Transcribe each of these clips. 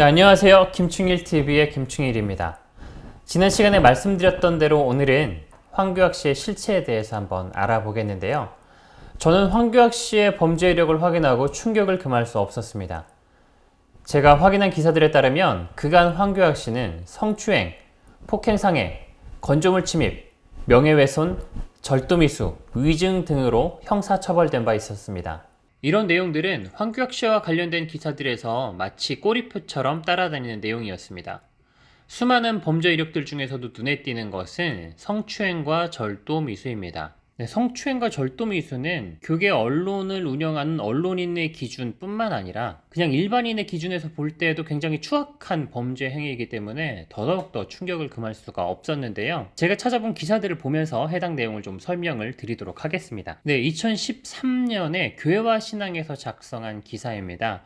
네, 안녕하세요. 김충일TV의 김충일입니다. 지난 시간에 말씀드렸던 대로 오늘은 황교안 씨의 실체에 대해서 한번 알아보겠는데요. 저는 황교안 씨의 범죄 이력을 확인하고 충격을 금할 수 없었습니다. 제가 확인한 기사들에 따르면 그간 황교안 씨는 성추행, 폭행상해, 건조물 침입, 명예훼손, 절도미수, 위증 등으로 형사처벌된 바 있었습니다. 이런 내용들은 황교안 씨와 관련된 기사들에서 마치 꼬리표처럼 따라다니는 내용이었습니다. 수많은 범죄 이력들 중에서도 눈에 띄는 것은 성추행과 절도 미수입니다. 네, 성추행과 절도 미수는 교계 언론을 운영하는 언론인의 기준뿐만 아니라 그냥 일반인의 기준에서 볼 때에도 굉장히 추악한 범죄 행위이기 때문에 더더욱더 충격을 금할 수가 없었는데요. 제가 찾아본 기사들을 보면서 해당 내용을 좀 설명을 드리도록 하겠습니다. 네, 2013년에 교회와 신앙에서 작성한 기사입니다.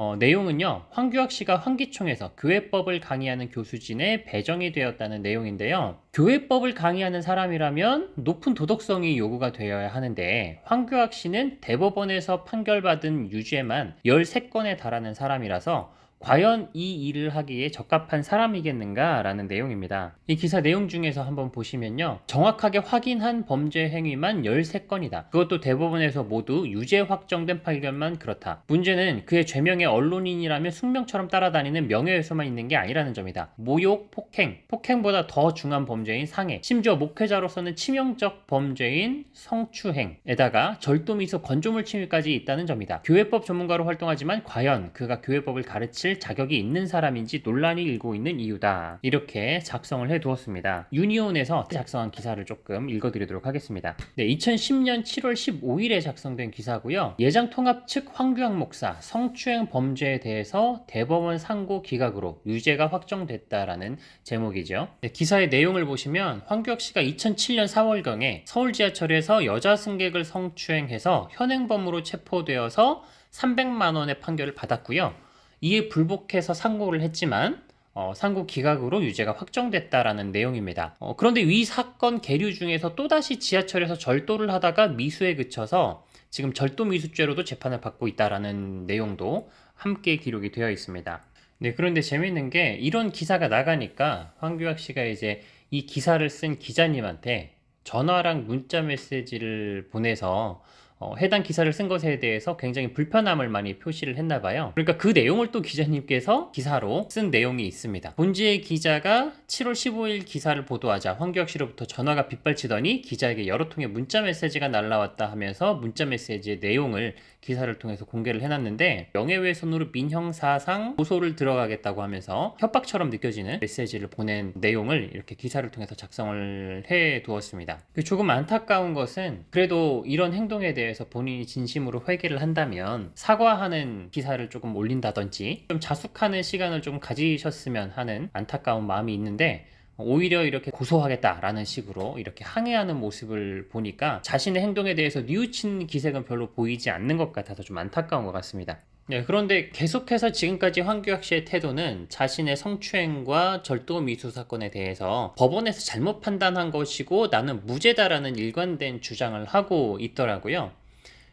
어, 내용은요, 황규학 씨가 환기총에서 교회법을 강의하는 교수진에 배정이 되었다는 내용인데요. 교회법을 강의하는 사람이라면 높은 도덕성이 요구가 되어야 하는데, 황규학 씨는 대법원에서 판결받은 유죄만 13건에 달하는 사람이라서 과연 이 일을 하기에 적합한 사람이겠는가 라는 내용입니다. 이 기사 내용 중에서 한번 보시면요. 정확하게 확인한 범죄 행위만 13건이다. 그것도 대법원에서 모두 유죄 확정된 판결만 그렇다. 문제는 그의 죄명에 언론인이라면 숙명처럼 따라다니는 명예훼손만 있는 게 아니라는 점이다. 모욕, 폭행, 폭행보다 더 중한 범죄인 상해, 심지어 목회자로서는 치명적 범죄인 성추행에다가 절도 미수 건조물 침입까지 있다는 점이다. 교회법 전문가로 활동하지만 과연 그가 교회법을 가르칠 자격이 있는 사람인지 논란이 일고 있는 이유다. 이렇게 작성을 해 두었습니다. 유니온에서 작성한 기사를 조금 읽어드리도록 하겠습니다. 네, 2010년 7월 15일에 작성된 기사고요. 예장 통합 측 황규영 목사 성추행 범죄에 대해서 대법원 상고 기각으로 유죄가 확정됐다라는 제목이죠. 네, 기사의 내용을 보시면 황규혁 씨가 2007년 4월경에 서울 지하철에서 여자 승객을 성추행해서 현행범으로 체포되어서 300만 원의 판결을 받았고요. 이에 불복해서 상고를 했지만 어, 상고 기각으로 유죄가 확정됐다라는 내용입니다. 어, 그런데 이 사건 계류 중에서 또다시 지하철에서 절도를 하다가 미수에 그쳐서 지금 절도 미수죄로도 재판을 받고 있다라는 내용도 함께 기록이 되어 있습니다. 네, 그런데 재밌는 게 이런 기사가 나가니까 황규학 씨가 이제 이 기사를 쓴 기자님한테 전화랑 문자 메시지를 보내서 어, 해당 기사를 쓴 것에 대해서 굉장히 불편함을 많이 표시를 했나 봐요. 그러니까 그 내용을 또 기자님께서 기사로 쓴 내용이 있습니다. 본지의 기자가 7월 15일 기사를 보도하자 씨로부터 전화가 빗발치더니 기자에게 여러 통의 문자 메시지가 날라왔다 하면서 문자 메시지의 내용을 기사를 통해서 공개를 해놨는데 명예훼손으로 민형사상 고소를 들어가겠다고 하면서 협박처럼 느껴지는 메시지를 보낸 내용을 이렇게 기사를 통해서 작성을 해 두었습니다. 조금 안타까운 것은 그래도 이런 행동에 대해 서 본인이 진심으로 회개를 한다면 사과하는 기사를 조금 올린다든지 좀 자숙하는 시간을 좀 가지셨으면 하는 안타까운 마음이 있는데 오히려 이렇게 고소하겠다라는 식으로 이렇게 항의하는 모습을 보니까 자신의 행동에 대해서 뉘우친 기색은 별로 보이지 않는 것 같아서 좀 안타까운 것 같습니다. 네, 그런데 계속해서 지금까지 황교혁 씨의 태도는 자신의 성추행과 절도 미수 사건에 대해서 법원에서 잘못 판단한 것이고 나는 무죄다라는 일관된 주장을 하고 있더라고요.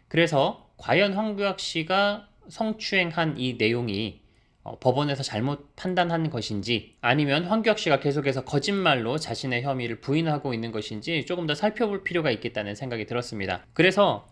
그래서 과연 황교혁 씨가 성추행한 이 내용이 어, 법원에서 잘못 판단한 것인지 아니면 황교혁 씨가 계속해서 거짓말로 자신의 혐의를 부인하고 있는 것인지 조금 더 살펴볼 필요가 있겠다는 생각이 들었습니다. 그래서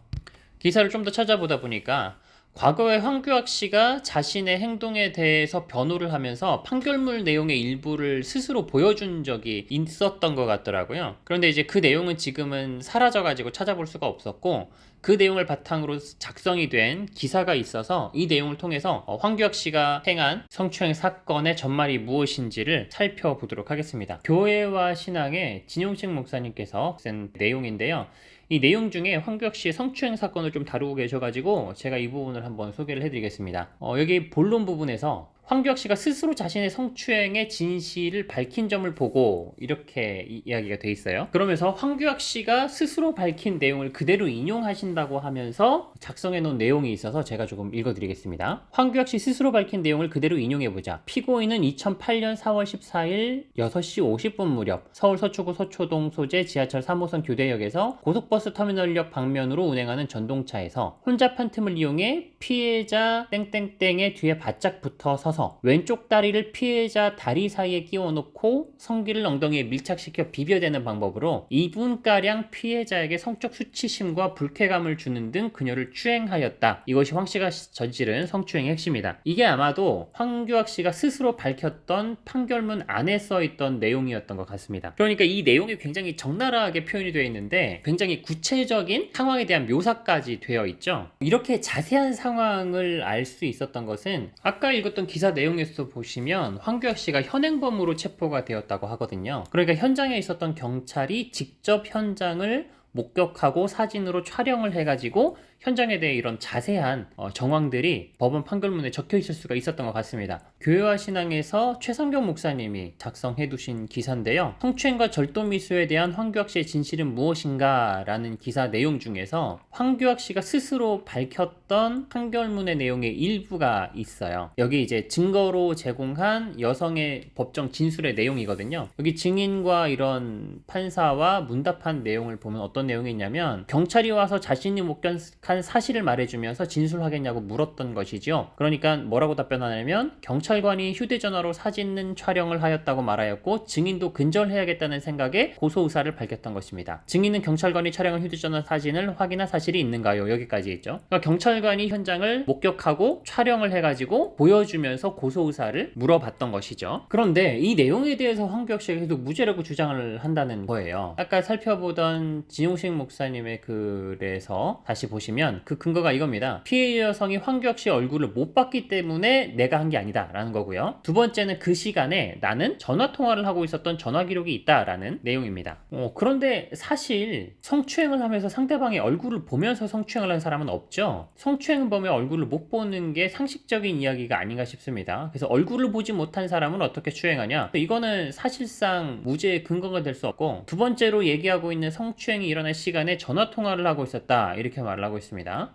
기사를 좀 더 찾아보다 보니까 과거에 황교학 씨가 자신의 행동에 대해서 변호를 하면서 판결문 내용의 일부를 스스로 보여준 적이 있었던 것 같더라고요. 그런데 이제 그 내용은 지금은 사라져가지고 찾아볼 수가 없었고 그 내용을 바탕으로 작성이 된 기사가 있어서 이 내용을 통해서 어, 황교혁 씨가 행한 성추행 사건의 전말이 무엇인지를 살펴보도록 하겠습니다. 교회와 신앙의 진용식 목사님께서 쓴 내용인데요. 이 내용 중에 황교혁 씨의 성추행 사건을 좀 다루고 계셔가지고 제가 이 부분을 한번 소개를 해드리겠습니다. 어, 여기 본론 부분에서 황교혁 씨가 스스로 자신의 성추행의 진실을 밝힌 점을 보고 이렇게 이, 이야기가 돼 있어요. 그러면서 황교혁 씨가 스스로 밝힌 내용을 그대로 인용하신다고 하면서 작성해 놓은 내용이 있어서 제가 조금 읽어드리겠습니다. 황교혁 씨 스스로 밝힌 내용을 그대로 인용해 보자. 피고인은 2008년 4월 14일 6시 50분 무렵 서울 서초구 서초동 소재 지하철 3호선 교대역에서 고속버스 터미널역 방면으로 운행하는 전동차에서 혼잡한 틈을 이용해 피해자 땡땡땡의 뒤에 바짝 붙어 서 서서 왼쪽 다리를 피해자 다리 사이에 끼워 놓고 성기를 엉덩이에 밀착시켜 비벼대는 방법으로 2분가량 피해자에게 성적 수치심과 불쾌감을 주는 등 그녀를 추행하였다. 이것이 황 씨가 저지른 성추행의 핵심이다. 이게 아마도 황규학 씨가 스스로 밝혔던 판결문 안에 써 있던 내용이었던 것 같습니다. 그러니까 이 내용이 굉장히 적나라하게 표현이 되어 있는데 굉장히 구체적인 상황에 대한 묘사까지 되어 있죠. 이렇게 자세한 상황을 알 수 있었던 것은 아까 읽었던 기사 내용에서 보시면 황규학 씨가 현행범으로 체포가 되었다고 하거든요. 그러니까 현장에 있었던 경찰이 직접 현장을 목격하고 사진으로 촬영을 해가지고 현장에 대해 이런 자세한 어, 정황들이 법원 판결문에 적혀 있을 수가 있었던 것 같습니다. 교회와 신앙에서 최성경 목사님이 작성해 두신 기사인데요. 성추행과 절도 미수에 대한 황규학 씨의 진실은 무엇인가? 라는 기사 내용 중에서 황규학 씨가 스스로 밝혔던 판결문의 내용의 일부가 있어요. 여기 이제 증거로 제공한 여성의 법정 진술의 내용이거든요. 여기 증인과 이런 판사와 문답한 내용을 보면 어떤 내용이 있냐면 경찰이 와서 자신이 목격한 사실을 말해주면서 진술하겠냐고 물었던 것이죠. 그러니까 뭐라고 답변하냐면 경찰관이 휴대전화로 사진 촬영을 하였다고 말하였고 증인도 근절해야겠다는 생각에 고소 의사를 밝혔던 것입니다. 증인은 경찰관이 촬영한 휴대전화 사진을 확인한 사실이 있는가요? 여기까지 있죠. 그러니까 경찰관이 현장을 목격하고 촬영을 해가지고 보여주면서 고소 의사를 물어봤던 것이죠. 그런데 이 내용에 대해서 황교혁 씨가 계속 무죄라고 주장을 한다는 거예요. 아까 살펴보던 진용식 목사님의 글에서 다시 보시면 그 근거가 이겁니다. 피해 여성이 황교혁 씨 얼굴을 못 봤기 때문에 내가 한 게 아니다라는 거고요. 두 번째는 그 시간에 나는 전화 통화를 하고 있었던 전화 기록이 있다라는 내용입니다. 어, 그런데 사실 성추행을 하면서 상대방의 얼굴을 보면서 성추행을 한 사람은 없죠. 성추행범의 얼굴을 못 보는 게 상식적인 이야기가 아닌가 싶습니다. 그래서 얼굴을 보지 못한 사람은 어떻게 추행하냐? 이거는 사실상 무죄의 근거가 될 수 없고 두 번째로 얘기하고 있는 성추행이 일어날 시간에 전화 통화를 하고 있었다 이렇게 말을 하고 있습니다.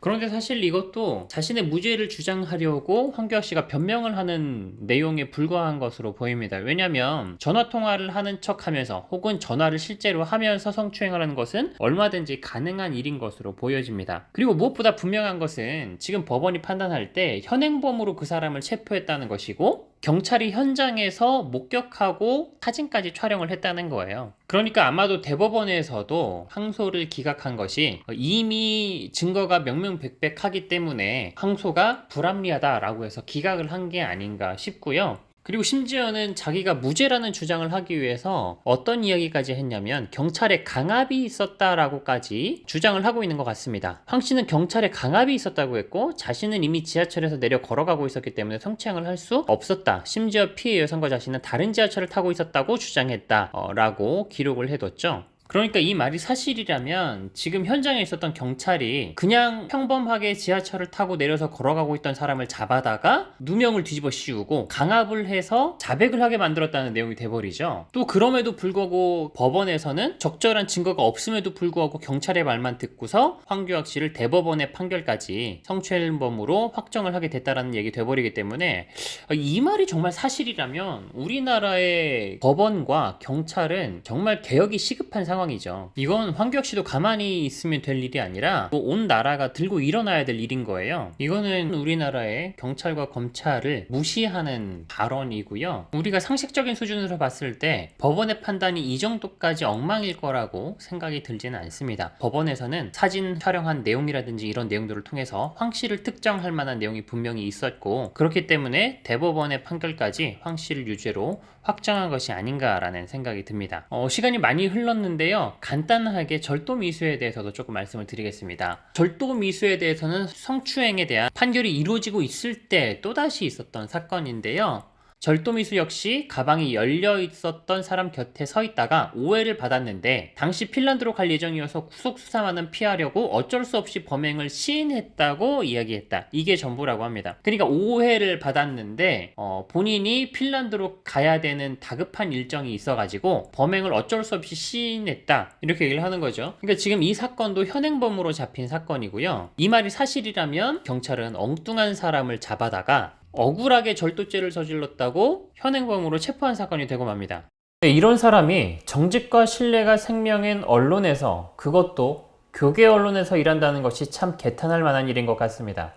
그런데 사실 이것도 자신의 무죄를 주장하려고 황교안 씨가 변명을 하는 내용에 불과한 것으로 보입니다. 왜냐하면 전화 통화를 하는 척하면서 혹은 전화를 실제로 하면서 성추행을 하는 것은 얼마든지 가능한 일인 것으로 보여집니다. 그리고 무엇보다 분명한 것은 지금 법원이 판단할 때 현행범으로 그 사람을 체포했다는 것이고 경찰이 현장에서 목격하고 사진까지 촬영을 했다는 거예요. 그러니까 아마도 대법원에서도 항소를 기각한 것이 이미 증거가 명명백백하기 때문에 항소가 불합리하다라고 해서 기각을 한 게 아닌가 싶고요. 그리고 심지어는 자기가 무죄라는 주장을 하기 위해서 어떤 이야기까지 했냐면 경찰에 강압이 있었다라고까지 주장을 하고 있는 것 같습니다. 황 씨는 경찰에 강압이 있었다고 했고 자신은 이미 지하철에서 내려 걸어가고 있었기 때문에 성추행을 할 수 없었다. 심지어 피해 여성과 자신은 다른 지하철을 타고 있었다고 주장했다라고 기록을 해뒀죠. 그러니까 이 말이 사실이라면 지금 현장에 있었던 경찰이 그냥 평범하게 지하철을 타고 내려서 걸어가고 있던 사람을 잡아다가 누명을 뒤집어 씌우고 강압을 해서 자백을 하게 만들었다는 내용이 돼버리죠. 또 그럼에도 불구하고 법원에서는 적절한 증거가 없음에도 불구하고 경찰의 말만 듣고서 황규학 씨를 대법원의 판결까지 성추행범으로 확정을 하게 됐다라는 얘기 돼버리기 때문에 이 말이 정말 사실이라면 우리나라의 법원과 경찰은 정말 개혁이 시급한 상황. 상황이죠. 이건 황교혁 씨도 가만히 있으면 될 일이 아니라 뭐 온 나라가 들고 일어나야 될 일인 거예요. 이거는 우리나라의 경찰과 검찰을 무시하는 발언이고요. 우리가 상식적인 수준으로 봤을 때 법원의 판단이 이 정도까지 엉망일 거라고 생각이 들지는 않습니다. 법원에서는 사진 촬영한 내용이라든지 이런 내용들을 통해서 황 씨를 특정할 만한 내용이 분명히 있었고 그렇기 때문에 대법원의 판결까지 황 씨를 유죄로 확정한 것이 아닌가라는 생각이 듭니다. 어, 시간이 많이 흘렀 는데요. 간단하게 절도 미수에 대해서도 조금 말씀을 드리겠습니다. 절도 미수에 대해서는 성추행에 대한 판결이 이루어지고 있을 때 또다시 있었던 사건인데요. 절도미수 역시 가방이 열려 있었던 사람 곁에 서 있다가 오해를 받았는데 당시 핀란드로 갈 예정이어서 구속 수사만은 피하려고 어쩔 수 없이 범행을 시인했다고 이야기했다. 이게 전부라고 합니다. 그러니까 오해를 받았는데 어, 본인이 핀란드로 가야 되는 다급한 일정이 있어가지고 범행을 어쩔 수 없이 시인했다. 이렇게 얘기를 하는 거죠. 그러니까 지금 이 사건도 현행범으로 잡힌 사건이고요. 이 말이 사실이라면 경찰은 엉뚱한 사람을 잡아다가 억울하게 절도죄를 저질렀다고 현행범으로 체포한 사건이 되고 맙니다. 이런 사람이 정직과 신뢰가 생명인 언론에서 그것도 교계 언론에서 일한다는 것이 참 개탄할 만한 일인 것 같습니다.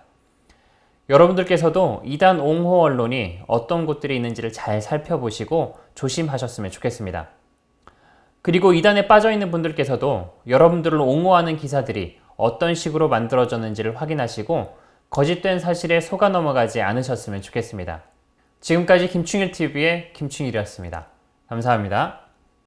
여러분들께서도 이단 옹호 언론이 어떤 곳들이 있는지를 잘 살펴보시고 조심하셨으면 좋겠습니다. 그리고 이단에 빠져 있는 분들께서도 여러분들을 옹호하는 기사들이 어떤 식으로 만들어졌는지를 확인하시고 거짓된 사실에 속아 넘어가지 않으셨으면 좋겠습니다. 지금까지 김충일 TV의 김충일이었습니다. 감사합니다.